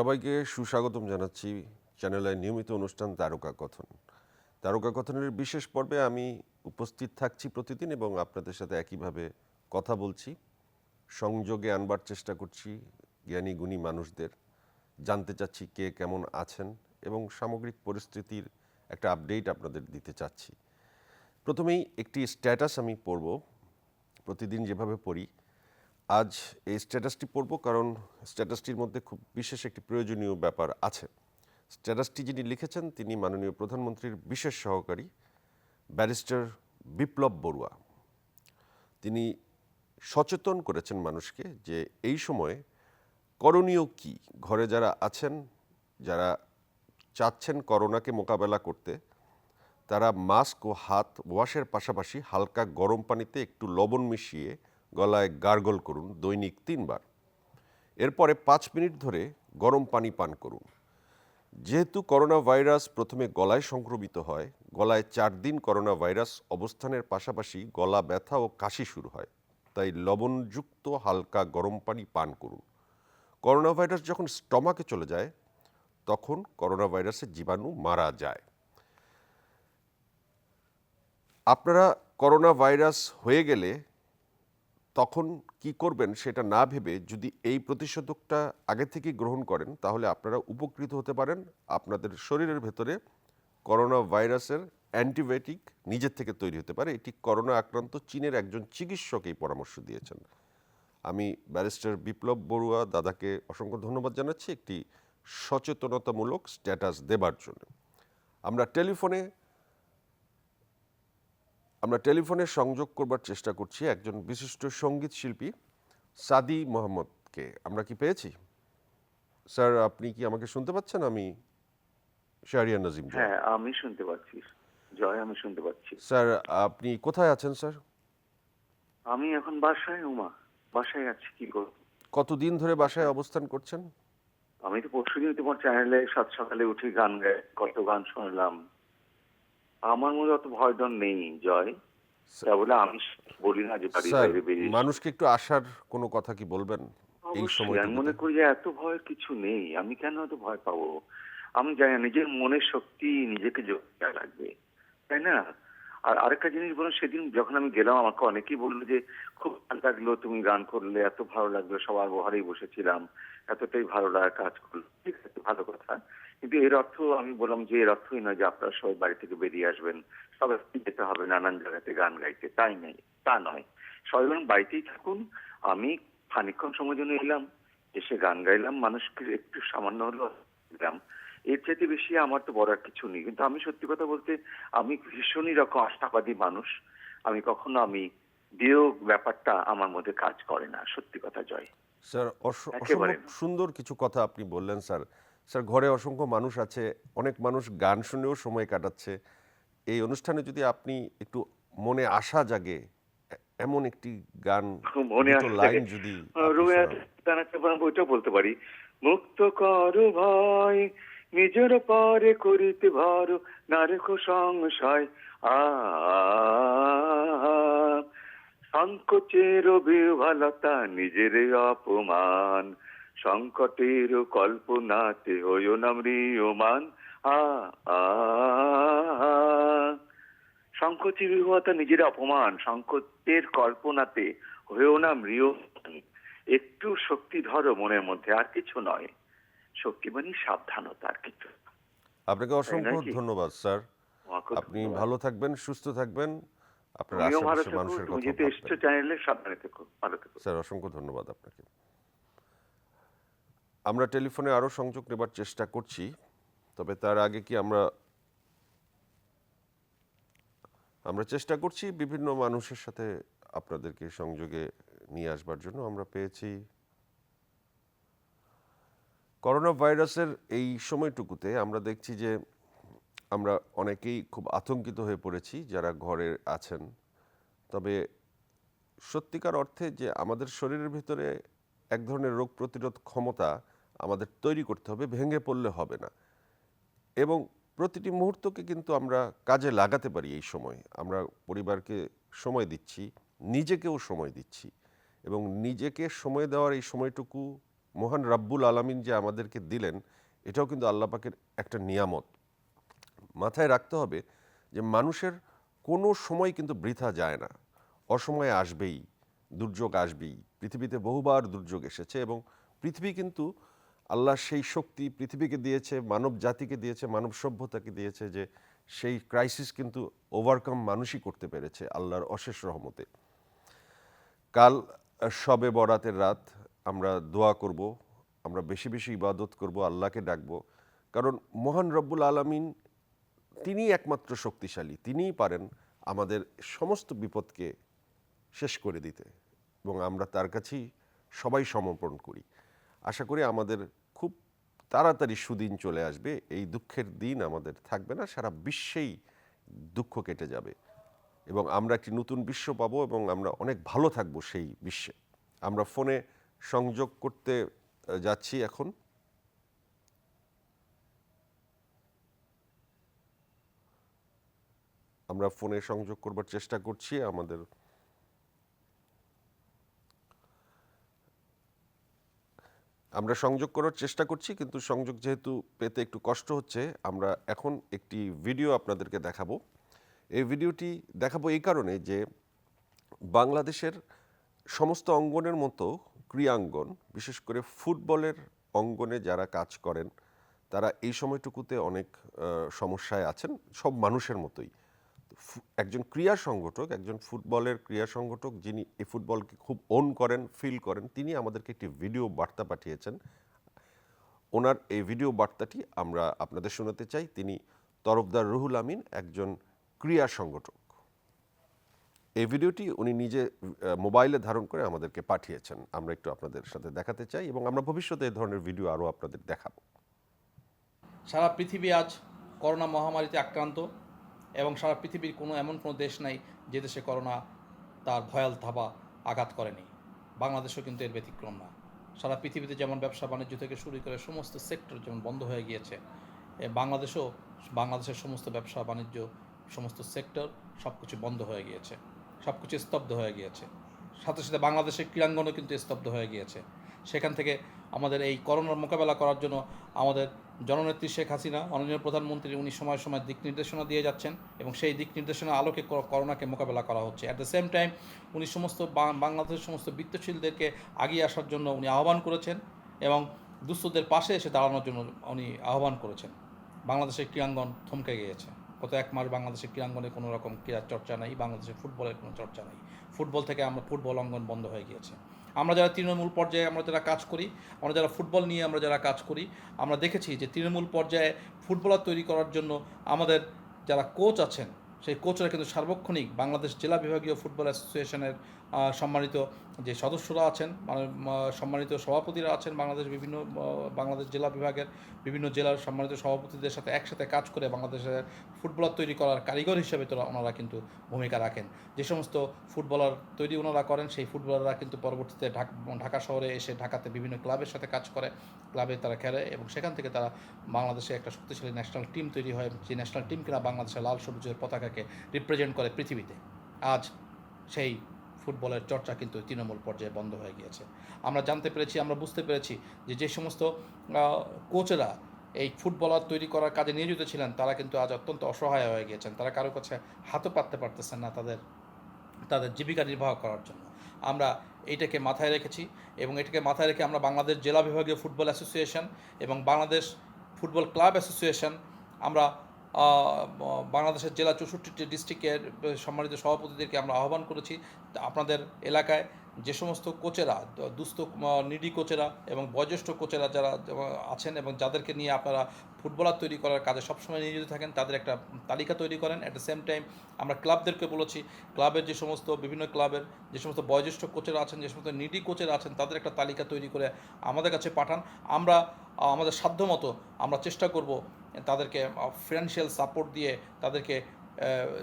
সবাইকে সুস্বাগতম জানাচ্ছি চ্যানেলের নিয়মিত অনুষ্ঠান তারকা কথন। তারকা কথনের বিশেষ পর্বে আমি উপস্থিত থাকছি প্রতিদিন এবং আপনাদের সাথে একইভাবে কথা বলছি। সংযোগে আনবার চেষ্টা করছি জ্ঞানী গুণী মানুষদের। জানতে চাচ্ছি কে কেমন আছেন এবং সামগ্রিক পরিস্থিতির একটা আপডেট আপনাদের দিতে চাচ্ছি। প্রথমেই একটি স্ট্যাটাস আমি পড়ব। প্রতিদিন যেভাবে পড়ি আজ এই স্ট্যাটাসটি পড়ব কারণ স্ট্যাটাসটির মধ্যে খুব বিশেষ একটি প্রয়োজনীয় ব্যাপার আছে। স্ট্যাটাসটি যিনি লিখেছেন, তিনি মাননীয় প্রধানমন্ত্রীর বিশেষ সহকারী, ব্যারিস্টার বিপ্লব বড়ুয়া। তিনি সচেতন করেছেন মানুষকে যে এই সময়ে করণীয় কি? ঘরে যারা আছেন, যারা চাচ্ছেন করোনাকে মোকাবেলা করতে, তারা মাস্ক ও হাত ওয়াশের পাশাপাশি হালকা গরম পানিতে একটু লবণ মিশিয়ে গলায় গার্গল করুন দৈনিক তিনবার। এরপরে পাঁচ মিনিট ধরে গরম পানি পান করুন। যেহেতু করোনা ভাইরাস প্রথমে গলায় সংক্রমিত হয়, গলায় চার দিন করোনা ভাইরাস অবস্থানের পাশাপাশি গলা ব্যথা ও কাশি শুরু হয়, তাই লবণযুক্ত হালকা গরম পানি পান করুন। করোনা ভাইরাস যখন স্টমাকে চলে যায়, তখন করোনা ভাইরাসের জীবাণু মারা যায়। আপনারা করোনা ভাইরাস হয়ে গেলে তখন কি করবেন সেটা না ভেবে যদি এই প্রতিষেধকটা আগে থেকে গ্রহণ করেন, তাহলে আপনারা উপকৃত হতে পারেন আপনাদের শরীরের ভেতরে করোনা ভাইরাসের অ্যান্টিবায়োটিক নিজের থেকে তৈরি হতে পারে। এটি করোনা আক্রান্ত চীনের একজন চিকিৎসক এই পরামর্শ দিয়েছেন। আমি ব্যারিস্টার বিপ্লব বড়ুয়া দাদাকে অসংখ্য ধন্যবাদ জানাচ্ছি একটি সচেতনতামূলক স্ট্যাটাস দেবার জন্য। আমরা টেলিফোনে আমরা টেলিফোনে সংযোগ করবার চেষ্টা করছি একজন বিশিষ্ট সংগীত শিল্পী সাদি মোহাম্মদকে। আমরা কি পেয়েছি? স্যার আপনি কি আমাকে শুনতে পাচ্ছেন? আমি শাহরিয়ার নাজিম হ্যাঁ আমি শুনতে পাচ্ছি। জয় আমি শুনতে পাচ্ছি। স্যার আপনি কোথায় আছেন স্যার? আমি এখন বাসায় উমা। বাসায় আছি কি করব? কতদিন ধরে বাসায় অবস্থান করছেন? আমি তো পরশুদিন তোমার চ্যানেলে সাত সকালে উঠে গান গায় কত গান শুনলাম। আমার মধ্যে অত ভয় ডর নেই জয়। তা বলে আমি বলি না যে বাড়ির বাইরে বেরিয়ে মানুষকে একটু আসার কোনো কথা কি বলবেন? এই অবশ্যই, সময় আমি মনে করি যে এত ভয়ের কিছু নেই। আমি কেন এত ভয় পাবো? আমি জানি নিজের মনের শক্তি নিজেকে জোর লাগবে তাই না? আর আরেকটা জিনিস বলো সেদিন যখন আমি গেলাম, আমাকে অনেকেই বলল যে, খুব ভালো লাগল তুমি গান করলে, এত ভালো লাগল, সবার বহারেই বসেছিলাম, এতটাই ভালো লাগা কাজ করল। ঠিক আছে, ভালো কথা। কিন্তু এর অর্থ আমি বললাম যে, এর অর্থই নয় যে, আপনারা সবাই বাড়ি থেকে বেরিয়ে আসবেন। সবাই যেতে হবে নানান জায়গাতে গান গাইতে। তাই নেই তা নয়। সবাই বাড়িতেই থাকুন। আমি খানিকক্ষণ সময় জন্য এলাম, এসে গান গাইলাম। মানুষকে একটু সামান্য হলেও দিলাম এর চাইতে বেশি আমার তো বড় আর কিছু নেই। কিন্তু আমি সত্যি কথা বলতে আমি ভীষণই রকম আশাবাদী মানুষ। আমি কখনো আমি বিয়োগ ব্যাপারটা আমার মধ্যে কাজ করে না সত্যি কথা জয়। স্যার সুন্দর কিছু কথা আপনি বললেন স্যার। স্যার ঘরে অসংখ্য মানুষ আছে অনেক মানুষ গান শুনেও সময় কাটাচ্ছে। এই অনুষ্ঠানে যদি আপনি একটু মনে আশা জাগে এমন একটি গান মনে লাইন যদি। ওইটা বলতে পারি। মুক্ত কর ভয় নিজের পরে করিতে ভর না সংশয় আ সংকোচের বিহ্বলতা, নিজের অপমান। সংকটের কল্পনাতে হইও না মৃয়মান আ সংকোচের বিহ্বলতা, নিজের অপমান। সংকটের কল্পনাতে হয়েও না মৃয়মান একটু শক্তি ধরো মনের মধ্যে, আর কিছু নয়। শক্তি মানে সাবধানতা আর কিছু আপনাকে অসংখ্য ধন্যবাদ স্যার। আপনি ভালো থাকবেন সুস্থ থাকবেন। আপনার আশেপাশে মানুষের কথা যেতে এসছো চ্যানেলে সাবধানে থেকো ভালো থেকো। স্যার অসংখ্য ধন্যবাদ আপনাকে। আমরা টেলিফোনে আরও সংযোগ নেবার চেষ্টা করছি তবে তার আগে কি আমরা আমরা চেষ্টা করছি বিভিন্ন মানুষের সাথে আপনাদেরকে সংযোগে নিয়ে আসবার জন্য। আমরা পেয়েছি করোনা ভাইরাসের এই সময়টুকুতে আমরা দেখছি যে আমরা অনেকেই খুব আতঙ্কিত হয়ে পড়েছি যারা ঘরে আছেন। তবে সত্যিকার অর্থে যে আমাদের শরীরের ভিতরে এক ধরনের রোগ প্রতিরোধ ক্ষমতা আমাদের তৈরি করতে হবে, ভেঙে পড়লে হবে না। এবং প্রতিটি মুহূর্তকে কিন্তু আমরা কাজে লাগাতে পারি এই সময়। আমরা পরিবারকে সময় দিচ্ছি, নিজেকেও সময় দিচ্ছি এবং নিজেকে সময় দেওয়ার এই সময়টুকু মহান রাব্বুল আলামিন যে আমাদেরকে দিলেন, এটাও কিন্তু আল্লাহ পাকের একটা নিয়ামত। মাথায় রাখতে হবে যে মানুষের কোনো সময় কিন্তু বৃথা যায় না। অসময়ে আসবেই, দুর্যোগ আসবেই। পৃথিবীতে বহুবার দুর্যোগ এসেছে এবং পৃথিবী কিন্তু আল্লাহ সেই শক্তি পৃথিবীকে দিয়েছে, মানব জাতিকে দিয়েছে, মানব সভ্যতাকে দিয়েছে যে সেই ক্রাইসিস কিন্তু ওভারকাম মানুষই করতে পেরেছে আল্লাহর অশেষ রহমতে। কাল সবে বরাতের রাত আমরা দোয়া করব, আমরা বেশি বেশি ইবাদত করব, আল্লাহকে ডাকবো। কারণ মহান রব্বুল আলমিন তিনি একমাত্র শক্তিশালী, তিনিই পারেন আমাদের সমস্ত বিপদকে শেষ করে দিতে এবং আমরা তার কাছেই সবাই সমর্পণ করি। আশা করি আমাদের খুব তাড়াতাড়ি সুদিন চলে আসবে, এই দুঃখের দিন আমাদের থাকবে না, সারা বিশ্বেই দুঃখ কেটে যাবে এবং আমরা একটি নতুন বিশ্ব পাবো এবং আমরা অনেক ভালো থাকব সেই বিশ্বে। আমরা ফোনে সংযোগ করতে যাচ্ছি এখন। আমরা ফোনে সংযোগ করবার চেষ্টা করছি, আমাদের আমরা সংযোগ করার চেষ্টা করছি, কিন্তু সংযোগ যেহেতু পেতে একটু কষ্ট হচ্ছে, আমরা এখন একটি ভিডিও আপনাদেরকে দেখাবো। এই ভিডিওটি দেখাবো এই কারণে যে বাংলাদেশের সমস্ত অঙ্গনের মতো ক্রীড়াঙ্গন বিশেষ করে ফুটবলের অঙ্গনে যারা কাজ করেন, তারা এই সময়টুকুতে অনেক সমস্যায় আছেন, সব মানুষের মতোই। একজন ক্রীড়া সংগঠক, একজন ফুটবলের ক্রীড়া সংগঠক যিনি এই ফুটবলকে খুব ওন করেন ফিল করেন, তিনি আমাদেরকে একটি ভিডিও বার্তা পাঠিয়েছেন। ওনার এই ভিডিও বার্তাটি আমরা আপনাদের শোনাতে চাই। তিনি তরফদার রুহুল আমিন, একজন ক্রিয়া সংগঠক। এই ভিডিওটি উনি নিজে মোবাইলে ধারণ করে আমাদেরকে পাঠিয়েছেন। আমরা একটু আপনাদের সাথে দেখাতে চাই এবং আমরা ভবিষ্যতে এই ধরনের ভিডিও আরও আপনাদের দেখাবো। সারা পৃথিবী আজ করোনা মহামারীতে আক্রান্ত এবং সারা পৃথিবীর কোনো এমন কোনো দেশ নাই যে দেশে করোনা তার ভয়াল থাবা আঘাত করেনি। বাংলাদেশও কিন্তু এর ব্যতিক্রম না। সারা পৃথিবীতে যেমন ব্যবসা বাণিজ্য থেকে শুরু করে সমস্ত সেক্টর যেমন বন্ধ হয়ে গিয়েছে বাংলাদেশও, বাংলাদেশের সমস্ত ব্যবসা, বাণিজ্য, সমস্ত সেক্টর সব কিছু বন্ধ হয়ে গিয়েছে। সব কিছু স্তব্ধ হয়ে গিয়েছে। সাথে সাথে বাংলাদেশের ক্রীড়াঙ্গনও কিন্তু স্তব্ধ হয়ে গিয়েছে। সেখান থেকে আমাদের এই করোনার মোকাবেলা করার জন্য আমাদের জননেত্রী শেখ হাসিনা, মাননীয় প্রধানমন্ত্রী, উনি সময় সময় দিক নির্দেশনা দিয়ে যাচ্ছেন এবং সেই দিক নির্দেশনা আলোকে কর- করোনাকে মোকাবেলা করা হচ্ছে। অ্যাট দ্য সেম টাইম উনি সমস্ত বাংলাদেশের সমস্ত বৃত্তশীলদেরকে আগিয়ে আসার জন্য উনি আহ্বান করেছেন এবং দুস্থদের পাশে এসে দাঁড়ানোর জন্য উনি আহ্বান করেছেন। বাংলাদেশের ক্রীড়াঙ্গন থমকে গিয়েছে। গত এক মাস বাংলাদেশের ক্রীড়াঙ্গনে কোনো রকম ক্রীড়ার চর্চা নেই বাংলাদেশের ফুটবলের কোনো চর্চা নেই। ফুটবল থেকে আমরা, ফুটবল অঙ্গন বন্ধ হয়ে গিয়েছে। আমরা যারা তৃণমূল পর্যায়ে আমরা যারা কাজ করি, আমরা যারা ফুটবল নিয়ে আমরা যারা কাজ করি, আমরা দেখেছি যে তৃণমূল পর্যায়ে ফুটবলার তৈরি করার জন্য আমাদের যারা কোচ আছেন, সেই কোচরা কিন্তু সার্বক্ষণিক বাংলাদেশ জেলা বিভাগীয় ফুটবল অ্যাসোসিয়েশনের সম্মানিত যে সদস্যরা আছেন মানে সম্মানিত সভাপতিরা আছেন বাংলাদেশ বিভিন্ন বাংলাদেশ জেলা বিভাগের বিভিন্ন জেলার সম্মানিত সভাপতিদের সাথে একসাথে কাজ করে বাংলাদেশের ফুটবলার তৈরি করার কারিগর হিসেবে তো ওনারা কিন্তু ভূমিকা রাখেন। যে সমস্ত ফুটবলার তৈরি ওনারা করেন, সেই ফুটবলাররা কিন্তু পরবর্তীতে ঢাক- ঢাকা শহরে এসে ঢাকাতে বিভিন্ন ক্লাবের সাথে কাজ করে, ক্লাবে তারা খেলে এবং সেখান থেকে তারা বাংলাদেশে একটা শক্তিশালী ন্যাশনাল টিম তৈরি হয়, যে ন্যাশনাল টিম কিনা বাংলাদেশের লাল সবুজের পতাকাকে রিপ্রেজেন্ট করে পৃথিবীতে। আজ সেই ফুটবলের চর্চা কিন্তু তৃণমূল পর্যায়ে বন্ধ হয়ে গিয়েছে। আমরা জানতে পেরেছি, আমরা বুঝতে পেরেছি যে যে সমস্ত কোচেরা এই ফুটবলার তৈরি করার কাজে নিয়োজিত ছিলেন, তারা কিন্তু আজ অত্যন্ত অসহায় হয়ে গিয়েছেন। তারা কারও কাছে হাতও পাততে পারতেছেন না তাদের তাদের জীবিকা নির্বাহ করার জন্য। আমরা এইটাকে মাথায় রেখেছি এবং এটাকে মাথায় রেখে আমরা বাংলাদেশ জেলা বিভাগীয় ফুটবল অ্যাসোসিয়েশন এবং বাংলাদেশ ফুটবল ক্লাব অ্যাসোসিয়েশন, আমরা বাংলাদেশের জেলা চৌষট্টিটি ডিস্ট্রিক্টের সম্মানিত সভাপতিদেরকে আমরা আহ্বান করেছি। আপনাদের এলাকায় যে সমস্ত কোচেরা দুস্থ নিডি কোচেরা এবং বয়োজ্যেষ্ঠ কোচেরা যারা আছেন এবং যাদেরকে নিয়ে আপনারা ফুটবলার তৈরি করার কাজে সবসময় নিয়োজিত থাকেন, তাদের একটা তালিকা তৈরি করেন। অ্যাট দ্য সেম টাইম আমরা ক্লাবদেরকে বলেছি, ক্লাবের যে সমস্ত বিভিন্ন ক্লাবের যে সমস্ত বয়োজ্যেষ্ঠ কোচেরা আছেন, যে সমস্ত নিডি কোচেরা আছেন, তাদের একটা তালিকা তৈরি করে আমাদের কাছে পাঠান। আমরা আমাদের সাধ্যমতো আমরা চেষ্টা করব তাদেরকে ফিনান্সিয়াল সাপোর্ট দিয়ে তাদেরকে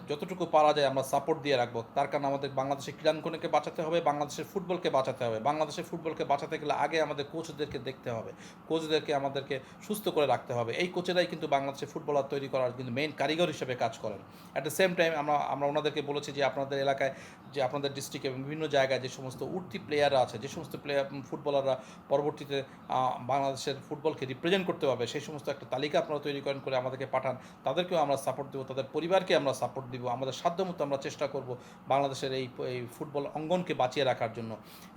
যতটুকু পারা যায় আমরা সাপোর্ট দিয়ে রাখব। তার কারণ আমাদের বাংলাদেশের ক্রীড়াঙ্গনকে বাঁচাতে হবে, বাংলাদেশের ফুটবলকে বাঁচাতে হবে। বাংলাদেশের ফুটবলকে বাঁচাতে গেলে আগে আমাদের কোচদেরকে দেখতে হবে। কোচদেরকে আমাদেরকে সুস্থ করে রাখতে হবে। এই কোচেরাই কিন্তু বাংলাদেশের ফুটবলার তৈরি করার কিন্তু মেইন কারিগর হিসেবে কাজ করেন। অ্যাট দ্য সেম টাইম আমরা আমরা ওনাদেরকে বলেছি যে আপনাদের এলাকায় যে আপনাদের ডিস্ট্রিক্টে এবং বিভিন্ন জায়গায় যে সমস্ত উঠতি প্লেয়াররা আছে, যে সমস্ত প্লেয়ার ফুটবলাররা পরবর্তীতে বাংলাদেশের ফুটবলকে রিপ্রেজেন্ট করতে পারবে, সেই সমস্ত একটা তালিকা আপনারা তৈরি করেন, করে আমাদেরকে পাঠান। তাদেরকেও আমরা সাপোর্ট দেবো, তাদের পরিবারকে আমরা সাপোর্ট দিব, আমাদের সাধ্যমতো আমরা চেষ্টা করব বাংলাদেশের এই এই ফুটবল অঙ্গনকে বাঁচিয়ে রাখার জন্য।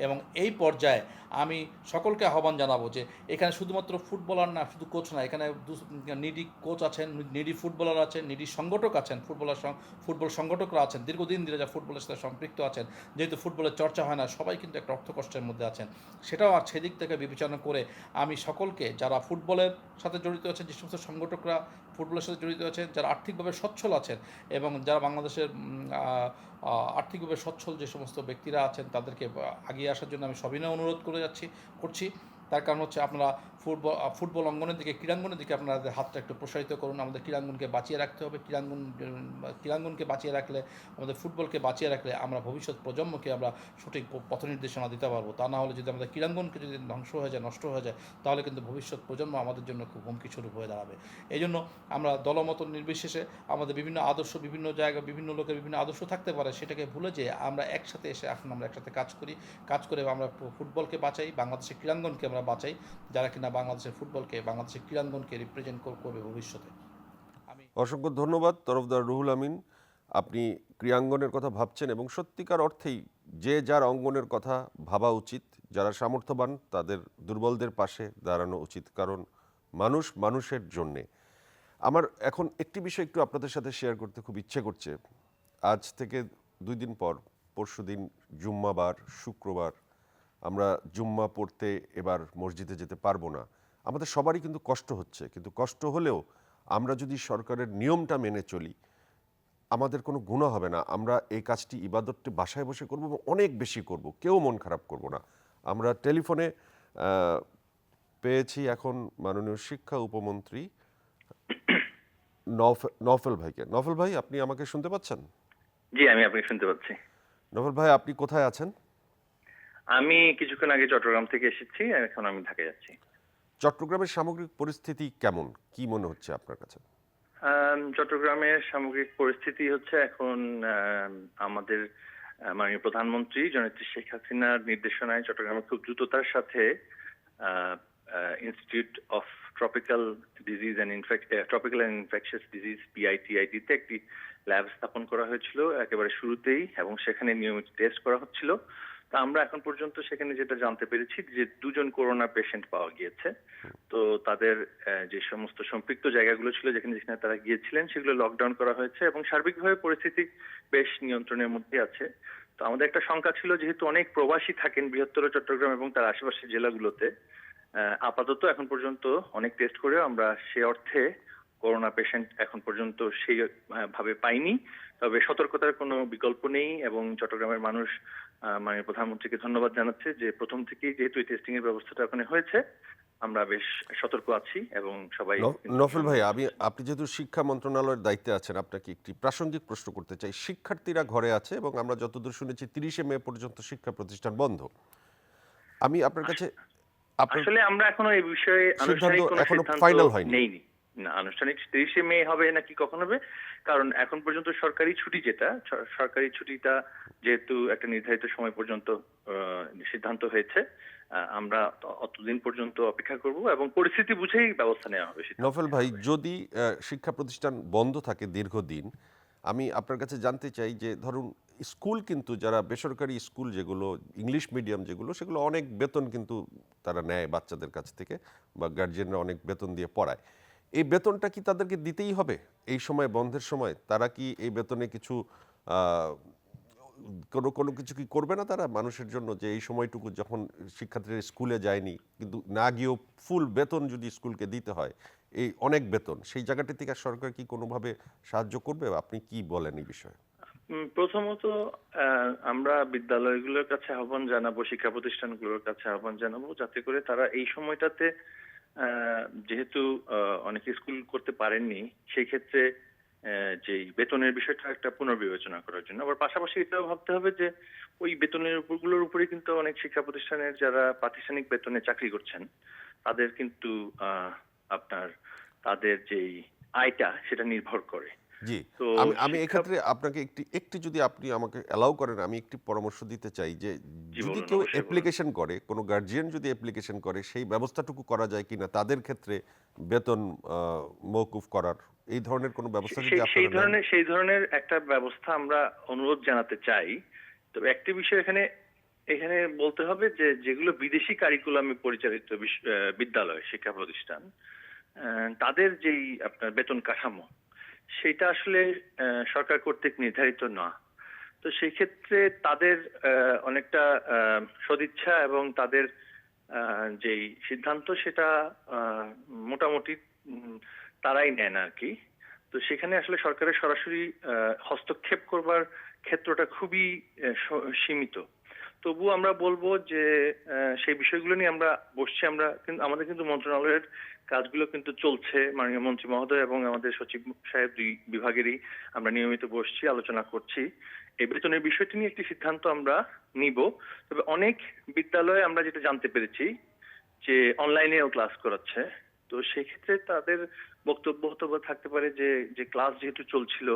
এবং এই পর্যায়ে আমি সকলকে আহ্বান জানাব যে এখানে শুধুমাত্র ফুটবলার না, শুধু কোচ না, এখানে নিডি কোচ আছেন, নিডি ফুটবলার আছেন, নিডি সংগঠক আছেন ফুটবলার ফুটবল সংগঠকরা আছেন, দীর্ঘদিন ধরে যা ফুটবলের সাথে সম্পৃক্ত আছেন, যেহেতু ফুটবলের চর্চা হয় না, সবাই কিন্তু একটা অর্থকষ্টের মধ্যে আছেন। সেটাও আর সেদিক থেকে বিবেচনা করে আমি সকলকে, যারা ফুটবলের সাথে জড়িত আছেন, যে সমস্ত সংগঠকরা ফুটবলের সাথে জড়িত আছেন, যারা আর্থিকভাবে সচ্ছল আছেন এবং যারা বাংলাদেশের আর্থিকভাবে সচ্ছল যে সমস্ত ব্যক্তিরা আছেন, তাদেরকে আগিয়ে আসার জন্য আমি সবিনয় অনুরোধ করে যাচ্ছি, করছি। তার কারণ হচ্ছে আপনারা ফুটবল ফুটবল অঙ্গনের দিকে, ক্রীড়াঙ্গনের দিকে আপনাদের হাতটা একটু প্রসারিত করুন। আমাদের ক্রীড়াঙ্গনকে বাঁচিয়ে রাখতে হবে। ক্রীড়াঙ্গন ক্রীড়াঙ্গনকে বাঁচিয়ে রাখলে, আমাদের ফুটবলকে বাঁচিয়ে রাখলে আমরা ভবিষ্যৎ প্রজন্মকে আমরা সঠিক পথ নির্দেশনা দিতে পারব। তা না হলে যদি আমাদের ক্রীড়াঙ্গনকে যদি ধ্বংস হয়ে যায়, নষ্ট হয়ে যায়, তাহলে কিন্তু ভবিষ্যৎ প্রজন্ম আমাদের জন্য খুব হুমকি স্বরূপ হয়ে দাঁড়াবে। এই জন্য আমরা দলমত নির্বিশেষে আমাদের বিভিন্ন আদর্শ, বিভিন্ন জায়গায় বিভিন্ন লোকের বিভিন্ন আদর্শ থাকতে পারে, সেটাকে ভুলে যে আমরা একসাথে এসে আসুন আমরা একসাথে কাজ করি। কাজ করে আমরা ফুটবলকে বাঁচাই, বাংলাদেশের ক্রীড়াঙ্গনকে আমরা বাঁচাই, যারা কিনা বাংলাদেশের ফুটবলকে, বাংলাদেশের ক্রীড়াঙ্গনকে রিপ্রেজেন্ট করবে ভবিষ্যতে। আমি অসংখ্য ধন্যবাদ, তরফদার রুহুল আমিন। আপনি ক্রিয়াঙ্গনের কথা ভাবছেন এবং সত্যিকার অর্থেই যে যার অঙ্গনের কথা ভাবা উচিত, যারা সামর্থ্যবান, তাদের দুর্বলদের পাশে দাঁড়ানো উচিত। কারণ মানুষ মানুষের জন্যে। আমার এখন একটি বিষয় একটু আপনাদের সাথে শেয়ার করতে খুব ইচ্ছে করছে। আজ থেকে দুই দিন পর পরশু দিন জুম্মাবার, শুক্রবার আমরা জুম্মা পড়তে এবার মসজিদে যেতে পারব না। আমাদের সবারই কিন্তু কষ্ট হচ্ছে কিন্তু কষ্ট হলেও আমরা যদি সরকারের নিয়মটা মেনে চলি আমাদের কোনো গুণা হবে না। আমরা এই কাজটি ইবাদতটি বাসায় বসে করব এবং অনেক বেশি করব কেউ মন খারাপ করব না। আমরা টেলিফোনে পেয়েছি এখন মাননীয় শিক্ষা উপমন্ত্রী নফ- নফল ভাইকে। নফল ভাই আপনি আমাকে শুনতে পাচ্ছেন? জি আমি আপনাকে শুনতে পাচ্ছি। নফল ভাই আপনি কোথায় আছেন? আমি কিছুক্ষণ আগে চট্টগ্রাম থেকে এসেছি এখন আমি ঢাকা যাচ্ছি। চট্টগ্রামের সামগ্রিক পরিস্থিতি কেমন? কি মনে হচ্ছে আপনার কাছে? চট্টগ্রামের সামগ্রিক পরিস্থিতি হচ্ছে এখন আমাদের মাননীয় প্রধানমন্ত্রী জননেত্রী শেখ হাসিনার নির্দেশনায় চট্টগ্রামে খুব দ্রুততার সাথে institute of tropical disease and tropical and infectious disease পিআইটিআইডিতে একটি ল্যাব স্থাপন করা হয়েছিল একেবারে শুরুতেই এবং সেখানে নিয়মিত টেস্ট করা হচ্ছিল। তা আমরা এখন পর্যন্ত সেখানে যেটা জানতে পেরেছি যে দুজন করোনা পেশেন্ট পাওয়া গিয়েছে। তো তাদের যে সমস্ত সম্পৃক্ত জায়গাগুলো ছিল যেখানে যেখানে তারা গিয়েছিলেন, সেগুলো লকডাউন করা হয়েছে এবং সার্বিকভাবে পরিস্থিতি বেশ নিয়ন্ত্রণের মধ্যে আছে। তো আমাদের একটা শঙ্কা ছিল যেহেতু অনেক প্রবাসী থাকেন বৃহত্তর চট্টগ্রাম এবং তার আশেপাশের জেলাগুলোতে আপাতত এখন পর্যন্ত অনেক টেস্ট করেও আমরা সে অর্থে করোনা পেশেন্ট এখন পর্যন্ত সেই ভাবে পাইনি তবে সতর্কতার কোনো বিকল্প নেই এবং চট্টগ্রামের মানুষ মাননীয় প্রধানমন্ত্রীকে ধন্যবাদ জানাচ্ছে যে প্রথম থেকেই যেহেতু এই টেস্টিং এর ব্যবস্থাটা ওখানে হয়েছে আমরা বেশ সতর্ক আছি এবং সবাই নফল ভাই আমি আপনি যেহেতু শিক্ষা মন্ত্রণালয়ের দায়িত্বে আছেন আপনাকে একটি প্রাসঙ্গিক প্রশ্ন করতে চাই। শিক্ষার্থীরা ঘরে আছে এবং আমরা যতদূর শুনেছি তিরিশে মে পর্যন্ত শিক্ষা প্রতিষ্ঠান বন্ধ। আমি আপনার কাছে আসলে আমরা এখনও এই বিষয়ে আনুষ্ঠানিক কোনো এখনও সিদ্ধান্ত final হয়নি। না, আনুষ্ঠানিক তিরিশে মে হবে নাকি কখন হবে? কারণ এখন পর্যন্ত সরকারি ছুটি যেটা সরকারি ছুটিটা যেহেতু একটা নির্ধারিত সময় পর্যন্ত সিদ্ধান্ত হয়েছে আমরা অতদিন পর্যন্ত অপেক্ষা করব এবং পরিস্থিতি বুঝেই ব্যবস্থা নেওয়া হবে নফল ভাই, যদি শিক্ষা প্রতিষ্ঠান বন্ধ থাকে দীর্ঘদিন, আমি আপনার কাছে জানতে চাই যে, ধরুন, স্কুল কিন্তু যারা বেসরকারি স্কুল যেগুলো, ইংলিশ মিডিয়াম যেগুলো, সেগুলো অনেক বেতন কিন্তু তারা নেয় বাচ্চাদের কাছ থেকে বা গার্জিয়ানরা অনেক বেতন দিয়ে পড়ায়। এই বেতনটা কি তাদেরকে দিতেই হবে? এই সময়, বন্ধের সময় তারা কি এই বেতনে কিছু কোনো কোনো কিছু কি করবে না তারা মানুষের জন্য যে এই সময়টুকু যখন শিক্ষার্থীরা স্কুলে যায়নি, কিন্তু না গিয়েও ফুল বেতন যদি স্কুলকে দিতে হয়, এই অনেক বেতন, সেই জায়গাটি থেকে সরকার কি কোনোভাবে সাহায্য করবে? আপনি কি বলেন এই বিষয়ে? প্রথমত আমরা বিদ্যালয়গুলোর কাছে আহ্বান জানাব, শিক্ষা প্রতিষ্ঠানগুলোর কাছে আহ্বান জানাব, যাতে করে তারা এই সময়টাতে যেহেতু অনেকে স্কুল করতে পারেননি, সেই ক্ষেত্রে যে বেতনের বিষয়টা একটা পুনর্বিবেচনা করার জন্য। আবার পাশাপাশি এটাও ভাবতে হবে যে, ওই বেতনের উপরগুলোর উপরে কিন্তু অনেক শিক্ষা প্রতিষ্ঠানের যারা প্রাতিষ্ঠানিক বেতনে চাকরি করছেন, তাদের কিন্তু আপনার, তাদের যেই আয়টা সেটা নির্ভর করে। জি আমি আমি এক্ষেত্রে আপনাকে একটি একটি যদি আপনি আমাকে অ্যালাউ করেন আমি একটি পরামর্শ দিতে চাই যে যদি কেউ অ্যাপ্লিকেশন করে কোনো গার্জিয়ান যদি অ্যাপ্লিকেশন করে সেই ব্যবস্থাটুকু করা যায় কিনা তাদের ক্ষেত্রে বেতন আহ, মওকুফ করার এই ধরনের কোনো ব্যবস্থা যদি সেই- ধরনের সেই ধরনের একটা ব্যবস্থা আমরা অনুরোধ জানাতে চাই। তবে একটি বিষয় এখানে এখানে বলতে হবে যে যেগুলো বিদেশি কারিকুলামে পরিচালিত বিদ্যালয় শিক্ষা প্রতিষ্ঠান তাদের যেই আপনার বেতন কাঠামো সেটা আসলে সরকার কর্তৃক নির্ধারিত না। তো সেই ক্ষেত্রে তাদের অনেকটা সদিচ্ছা এবং তাদের যেই সিদ্ধান্ত সেটা মোটামুটি তারাই নেন আর কি তো সেখানে আসলে সরকারের সরাসরি হস্তক্ষেপ করবার ক্ষেত্রটা খুবই সীমিত। তবু আমরা বলব যে সেই বিষয়গুলো নিয়ে আমরা বসছি, আমরা কিন্তু, আমাদের কিন্তু মন্ত্রণালয়ের কাজগুলো কিন্তু চলছে, মাননীয় মন্ত্রী মহোদয় এবং আমাদের সচিব সাহেব দুই বিভাগেরই আমরা নিয়মিত বসছি, আলোচনা করছি। এই বেতনের বিষয়টি নিয়ে একটি সিদ্ধান্ত আমরা নিব। তবে অনেক বিদ্যালয়ে আমরা যেটা জানতে পেরেছি যে অনলাইনেও ক্লাস করাচ্ছে। তো সেক্ষেত্রে তাদের বক্তব্য হয়তো থাকতে পারে যে যে ক্লাস যেহেতু চলছিল,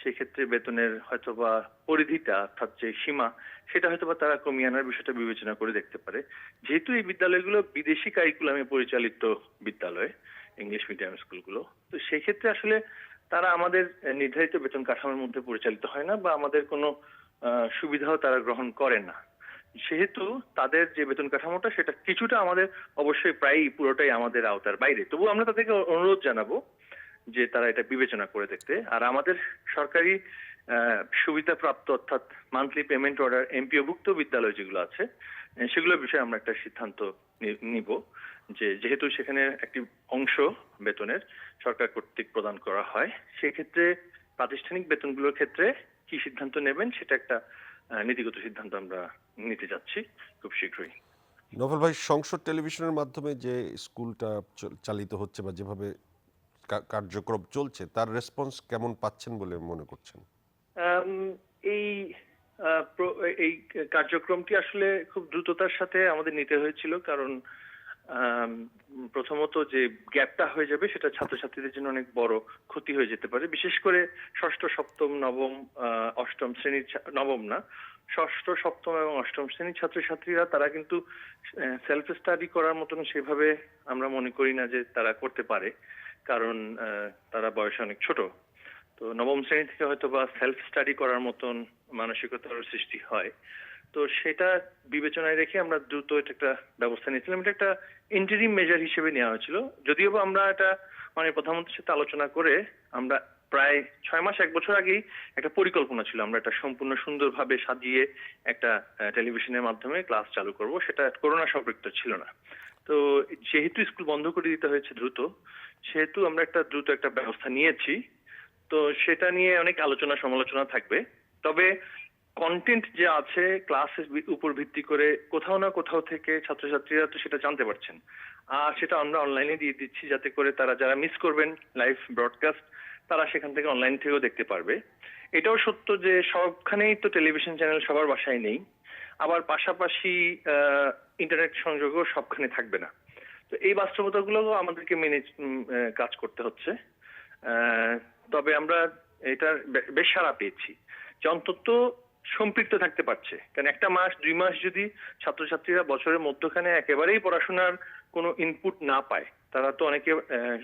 সেক্ষেত্রে বেতনের হয়তো বা পরিধিটা অর্থাৎ যে সীমা, সেটা হয়তো বা তারা কমিয়ে আনার বিষয়টা বিবেচনা করে দেখতে পারে। যেহেতু এই বিদ্যালয়গুলো বিদেশি কারিকুলামে পরিচালিত বিদ্যালয় ইংলিশ মিডিয়াম স্কুলগুলো তো সেক্ষেত্রে আসলে তারা আমাদের নির্ধারিত বেতন কাঠামোর মধ্যে পরিচালিত হয় না বা আমাদের কোনো সুবিধাও তারা গ্রহণ করে না। সেহেতু তাদের যে বেতন কাঠামোটা সেটা কিছুটা আমাদের অবশ্যই প্রায়ই পুরোটাই আমাদের আওতার বাইরে। তবু আমরা তাদেরকে অনুরোধ জানাব যে তারা এটা বিবেচনা করে দেখতে। আর আমাদের সরকারি সুবিধাপ্রাপ্ত অর্থাৎ মান্থলি পেমেন্ট অর্ডার এমপিওভুক্ত বিদ্যালয় যেগুলো আছে আহ, সেগুলোর বিষয়ে আমরা একটা সিদ্ধান্ত নিব যে যেহেতু সেখানে একটি অংশ বেতনের সরকার কর্তৃক প্রদান করা হয় সেক্ষেত্রে প্রাতিষ্ঠানিক বেতনগুলোর ক্ষেত্রে কি সিদ্ধান্ত নেবেন সেটা একটা নীতিগত সিদ্ধান্ত আমরা নিতে যাচ্ছি খুব শীঘ্রই। নভেল ভাই সংসদ টেলিভিশনের মাধ্যমে যে স্কুলটা চল- চালিত হচ্ছে বা যেভাবে কার্যক্রম চলছে তার রেসপন্স কেমন পাচ্ছেন বলে মনে করছেন? এই এই কার্যক্রমটি আসলে খুব দ্রুততার সাথে আমাদের নিতে হয়েছিল কারণ প্রথমত যে গ্যাপটা হয়ে যাবে সেটা ছাত্রছাত্রীদের জন্য অনেক বড় ক্ষতি হয়ে যেতে পারে। বিশেষ করে ষষ্ঠ সপ্তম নবম অষ্টম শ্রেণির নবম না ষষ্ঠ, সপ্তম এবং অষ্টম শ্রেণির ছাত্রছাত্রীরা তারা কিন্তু সেলফ স্টাডি করার মতন সেভাবে আমরা মনে করি না যে তারা করতে পারে। কারণ তারা বয়সে অনেক ছোট। তো নবম শ্রেণি থেকে হয়তো বা সেলফ স্টাডি করার মতন মানসিকতার সৃষ্টি হয়। তো সেটা বিবেচনায় রেখে আমরা দ্রুত এটা একটা ব্যবস্থা নিয়েছিলাম। এটা একটা ইন্টারিম মেজার হিসেবে নেওয়া হয়েছিল। যদিও বা আমরা এটা মানে প্রধানমন্ত্রীর সাথে আলোচনা করে আমরা প্রায় ছয় মাস, এক বছর আগেই একটা পরিকল্পনা ছিল। আমরা এটা সম্পূর্ণ সুন্দরভাবে সাজিয়ে একটা টেলিভিশনের মাধ্যমে ক্লাস চালু করব। সেটা করোনা সম্পৃক্ত ছিল না। তো যেহেতু স্কুল বন্ধ করে দিতে হয়েছে দ্রুত, সেহেতু আমরা একটা দ্রুত একটা ব্যবস্থা নিয়েছি। তো সেটা নিয়ে অনেক আলোচনা, সমালোচনা থাকবে। তবে কন্টেন্ট যে আছে ক্লাসের উপর ভিত্তি করে কোথাও না কোথাও থেকে ছাত্রছাত্রীরা তো সেটা জানতে পারছেন। আর সেটা আমরা অনলাইনে দিয়ে দিচ্ছি যাতে করে তারা, যারা মিস করবেন লাইভ ব্রডকাস্ট তারা সেখান থেকে অনলাইন থেকেও দেখতে পারবে। এটাও সত্য যে সবখানেই তো টেলিভিশন চ্যানেল সবার বাসায় নেই। আবার পাশাপাশি ইন্টারনেট সংযোগও সবখানে থাকবে না। তো এই বাস্তবতাগুলো আমাদেরকে মেনে কাজ করতে হচ্ছে। তবে আমরা এটার বেশ সাড়া পেয়েছি যে অন্তত সম্পৃক্ত থাকতে পারছে। কারণ একটা মাস দুই মাস যদি ছাত্রছাত্রীরা বছরের মধ্যখানে একেবারেই পড়াশোনার কোনো ইনপুট না পায় তারা তো অনেকে আহ,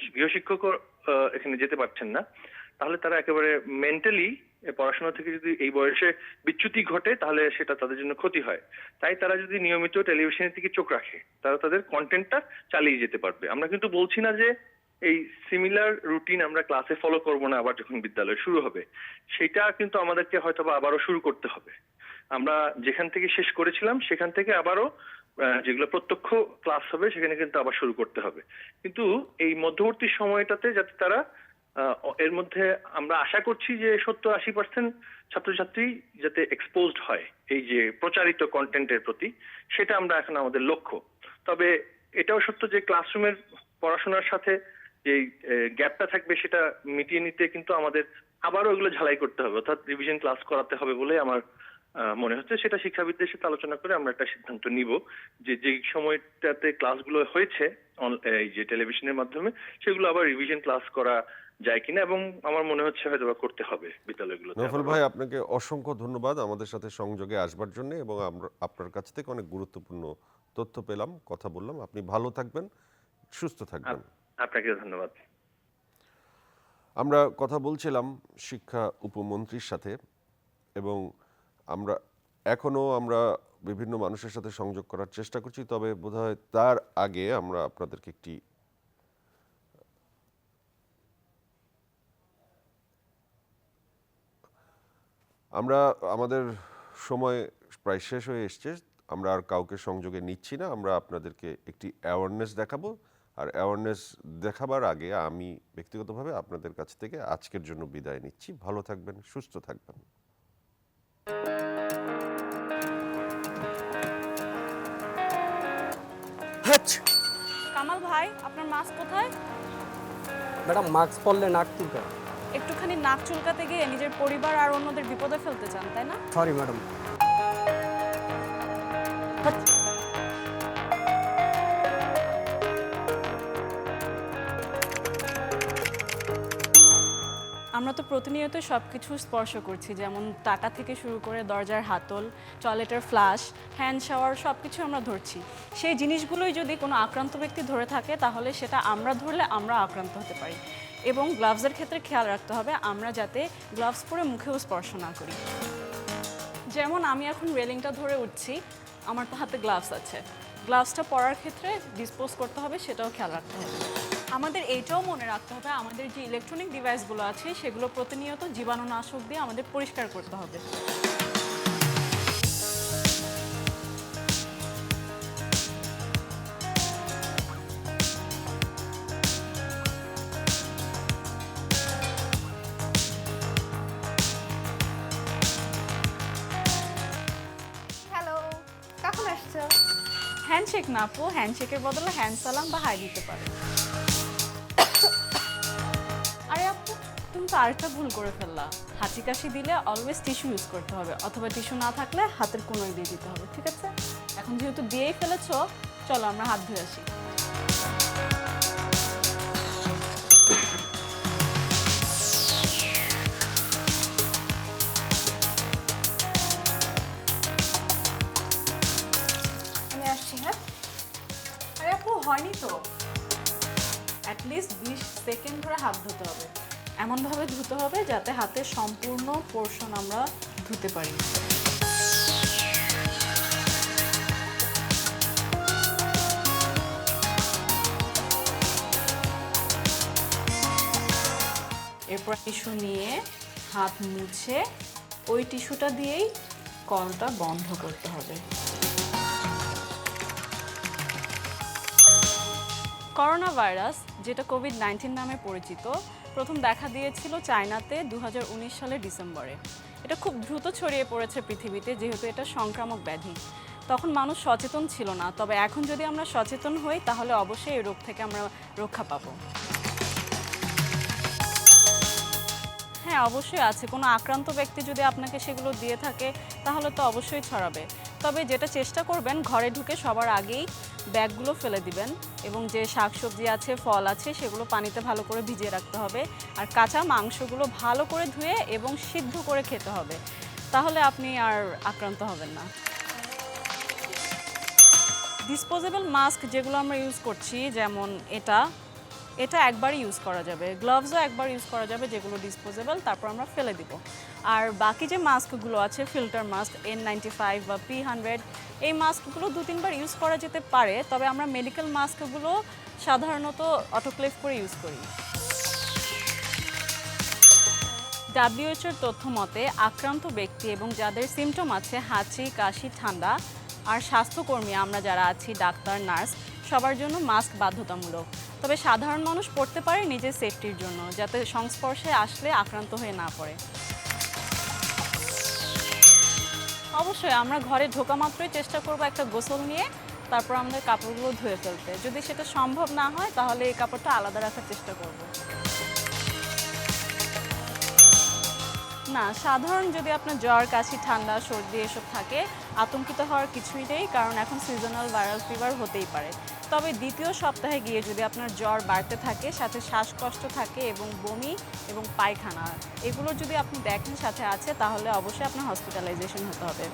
এখানে যেতে পারছেন না, তাহলে তারা একেবারে মেন্টালি পড়াশোনা থেকে যদি এই বয়সে বিচ্যুতি ঘটে, তাহলে সেটা তাদের জন্য ক্ষতি হয়। তাই তারা যদি নিয়মিত টেলিভিশনের দিকে চোখ রাখে, তারা তাদের কন্টেন্টটা চালিয়ে যেতে পারবে। আমরা কিন্তু বলছি না যে এই সিমিলার রুটিন আমরা ক্লাসে ফলো করব না আবার যখন বিদ্যালয় শুরু হবে। সেটা কিন্তু আমাদেরকে হয়তো আবারও শুরু করতে হবে। আমরা যেখান থেকে শেষ করেছিলাম, সেখান থেকে আবারও যেগুলো প্রত্যক্ষ ক্লাস হবে, সেখানে কিন্তু আবার শুরু করতে হবে। কিন্তু এই মধ্যবর্তী সময়টাতে যাতে তারা এর মধ্যে আমরা আশা করছি যে সত্তর আশি পার্সেন্ট ছাত্রছাত্রী যাতে এক্সপোজড হয় এই যে প্রচারিত কন্টেন্টের প্রতি, সেটা আমরা এখন আমাদের লক্ষ্য। তবে এটাও সত্য যে ক্লাসরুমের পড়াশোনার সাথে যে গ্যাপটা থাকবে সেটা মিটিয়ে নিতে কিন্তু আমাদের আবারও এগুলো ঝালাই করতে হবে। অর্থাৎ রিভিশন ক্লাস করাতে হবে বলে আমার মনে হচ্ছে। সেটা শিক্ষাবিদদের সাথে আলোচনা করে আমরা একটা সিদ্ধান্ত নিব যে যে সময়টাতে ক্লাসগুলো হয়েছে এই যে টেলিভিশনের মাধ্যমে সেগুলো আবার রিভিশন ক্লাস করা যায় কিনা এবং আমার মনে হচ্ছে হয়তো করতে হবে বিদ্যালয়গুলোতে নফল ভাই আপনাকে অসংখ্য ধন্যবাদ আমাদের সাথে সংযোগে আসবার জন্য এবং আমরা আপনার কাছ থেকে অনেক গুরুত্বপূর্ণ তথ্য পেলাম কথা বললাম। আপনি ভালো থাকবেন সুস্থ থাকবেন। আপনাকে ধন্যবাদ। আমরা কথা বলছিলাম শিক্ষা উপমন্ত্রীর সাথে এবং আমরা এখনও আমরা বিভিন্ন মানুষের সাথে সংযোগ করার চেষ্টা করছি, তবে বোধহয় তার আগে আমরা আপনাদেরকে একটি আমরা, আমাদের সময় প্রায় শেষ হয়ে এসছে, আমরা আর কাউকে সংযোগে নিচ্ছি না, আমরা আপনাদেরকে একটি অ্যাওয়ারনেস দেখাবো, আর অ্যাওয়ারনেস দেখাবার আগে আমি ব্যক্তিগতভাবে আপনাদের কাছ থেকে আজকের জন্য বিদায় নিচ্ছি, ভালো থাকবেন, সুস্থ থাকবেন। কামাল ভাই আপনার মাস্ক কোথায়? ম্যাডাম মাস্ক পরলে নাক চুলকায়। একটুখানি নাক চুলকাতে গিয়ে নিজের পরিবার আর অন্যদের বিপদে ফেলতে চান তাই না? Sorry madam. আমরা তো প্রতিনিয়ত সব কিছু স্পর্শ করছি, যেমন টাকা থেকে শুরু করে দরজার হাতল, টয়লেটের ফ্লাশ হ্যান্ড শাওয়ার সব কিছু আমরা ধরছি। সেই জিনিসগুলোই যদি কোনো আক্রান্ত ব্যক্তি ধরে থাকে, তাহলে সেটা আমরা ধরলে আমরা আক্রান্ত হতে পারি। এবং গ্লাভসের ক্ষেত্রে খেয়াল রাখতে হবে, আমরা যাতে গ্লাভস পরে মুখেও স্পর্শ না করি। যেমন আমি এখন রেলিংটা ধরে উঠছি, আমার তো হাতে গ্লাভস আছে। গ্লাভসটা পরার ক্ষেত্রে ডিসপোজ করতে হবে, সেটাও খেয়াল রাখতে হবে। আমাদের এইটাও মনে রাখতে হবে আমাদের যে ইলেকট্রনিক ডিভাইসগুলো আছে সেগুলো প্রতিনিয়ত জীবাণুনাশক দিয়ে আমাদের পরিষ্কার করতে হবে। হ্যালো কখন আসছো? হ্যান্ডশেক না আপু হ্যান্ডশেকের বদলে হ্যান্ড সালাম বা হাই দিতে পারে। তো আরেকটা ভুল করে ফেললা। হাঁচি কাশি দিলে অলওয়েজ টিস্যু ইউজ করতে হবে, অথবা টিস্যু না থাকলে হাতের কোনোই দিয়ে দিতে হবে, ঠিক আছে? এখন যেহেতু দিয়েই ফেলেছো, চলো আমরা হাত ধুয়ে আসি। হ্যাঁ? হয়নি তো। অ্যাটলিস্ট বিশ সেকেন্ড ধরে হাত ধুতে হবে। এমনভাবে ধুতে হবে যাতে হাতের সম্পূর্ণ পোর্শন আমরা ধুতে পারি। এরপর টিস্যু নিয়ে হাত মুছে ওই টিস্যুটা দিয়েই কলটা বন্ধ করতে হবে। করোনা ভাইরাস যেটা কোভিড নাইন্টিন নামে পরিচিত প্রথম দেখা দিয়েছিল চায়নাতে দু হাজার উনিশ সালের ডিসেম্বরে। এটা খুব দ্রুত ছড়িয়ে পড়েছে পৃথিবীতে, যেহেতু এটা সংক্রামক ব্যাধি। তখন মানুষ সচেতন ছিল না, তবে এখন যদি আমরা সচেতন হই, তাহলে অবশ্যই এই রোগ থেকে আমরা রক্ষা পাবো। হ্যাঁ অবশ্যই আছে। কোনো আক্রান্ত ব্যক্তি যদি আপনাকে সেগুলো দিয়ে থাকে, তাহলে তো অবশ্যই ছড়াবে। তবে যেটা চেষ্টা করবেন, ঘরে ঢুকে সবার আগেই ব্যাগগুলো ফেলে দিবেন এবং যে শাকসবজি আছে, ফল আছে, সেগুলো পানিতে ভালো করে ভিজিয়ে রাখতে হবে। আর কাঁচা মাংসগুলো ভালো করে ধুয়ে এবং সিদ্ধ করে খেতে হবে। তাহলে আপনি আর আক্রান্ত হবেন না। ডিসপোজেবল মাস্ক যেগুলো আমরা ইউজ করছি, যেমন এটা এটা একবারই ইউজ করা যাবে। গ্লাভসও একবার ইউজ করা যাবে, যেগুলো ডিসপোজেবল তারপর আমরা ফেলে দিব। আর বাকি যে মাস্কগুলো আছে filter mask N ninety five বা পি হান্ড্রেড এই মাস্কগুলো দু তিনবার ইউজ করা যেতে পারে, তবে আমরা মেডিকেল মাস্কগুলো সাধারণত অটোক্লেভ করে ইউজ করি। ডাব্লিউএইচওর তথ্য মতে, আক্রান্ত ব্যক্তি এবং যাদের সিমটম আছে হাঁচি, কাশি, ঠান্ডা আর স্বাস্থ্যকর্মী, আমরা যারা আছি, ডাক্তার, নার্স, সবার জন্য মাস্ক বাধ্যতামূলক। তবে সাধারণ মানুষ পড়তে পারে নিজের সেফটির জন্য, যাতে সংস্পর্শে আসলে আক্রান্ত হয়ে না পড়ে। অবশ্যই, আমরা ঘরে ঢোকা মাত্রই চেষ্টা করব একটা গোসল নিয়ে, তারপর আমাদের কাপড়গুলো ধুয়ে ফেলতে। যদি সেটা সম্ভব না হয়, তাহলে এই কাপড়টা আলাদা রাখার চেষ্টা করব। না, সাধারণ যদি আপনার জ্বর, কাশি, ঠান্ডা, সর্দি এসব থাকে, আতঙ্কিত হওয়ার কিছুই নেই, কারণ এখন সিজনাল ভাইরাল ফিভার হতেই পারে। তবে দ্বিতীয় সপ্তাহে গিয়ে যদি আপনার জ্বর বাড়তে থাকে, সাথে শ্বাসকষ্ট থাকে এবং বমি এবং পায়খানা, এগুলো যদি আপনি দেখেন সাথে আছে, তাহলে অবশ্যই আপনার হসপিটালাইজেশন হতে হবে।